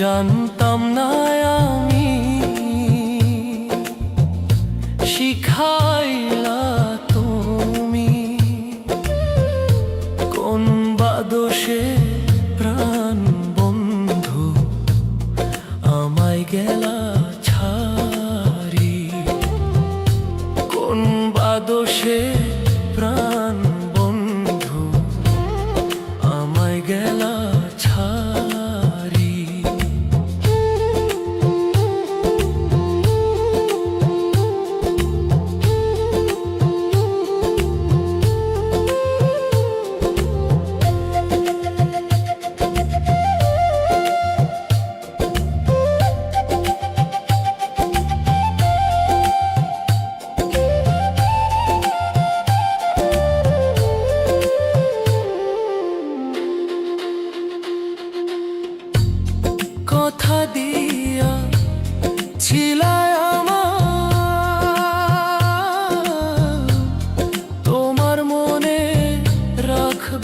জানতাম না আমি শিখাইলা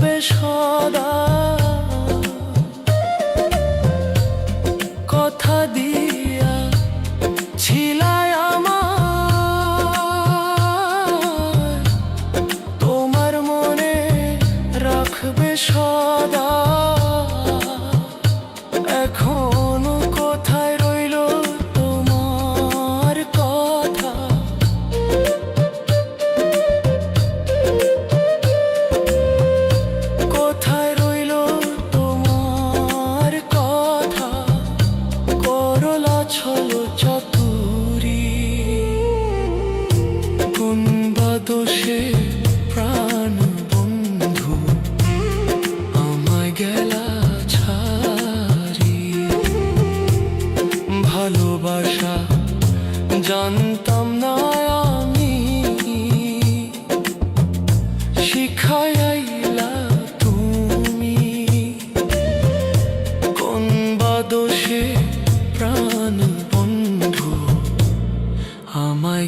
রাখবে সদা। কথা দিয়া ছিলায় আমার। তোমার মনে রাখবে সদা। এখনও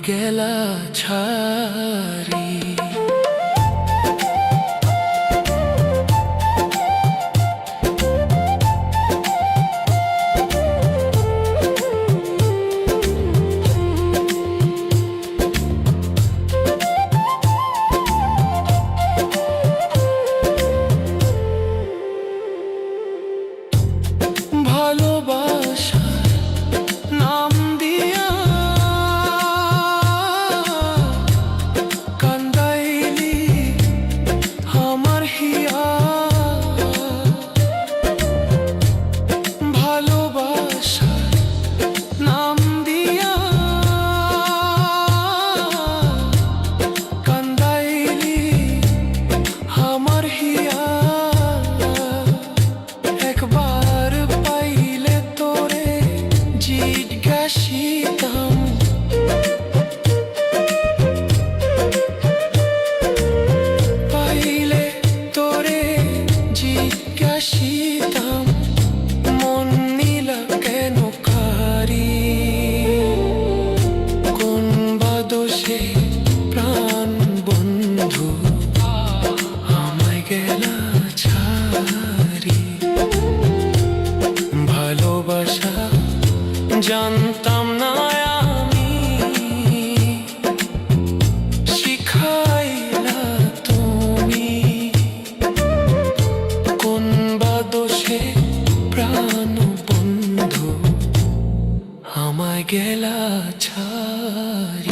গেলা ছাড়ি আমার হিয়া প্রাণ বন্ধু, আমায় গেলা ছাড়ি। ভালোবাসা জানতাম না আমি, শিখাইলা তুমি। কোন বা দোষে প্রাণ বন্ধু, আমায় গেলা ছাড়ি।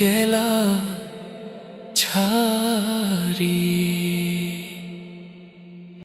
গেলা ছাড়ি।